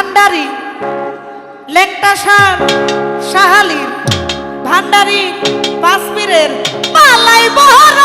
ভান্ডারি লেংটা সার সাহালির ভান্ডারি কাশ্মীরের পালাই বহর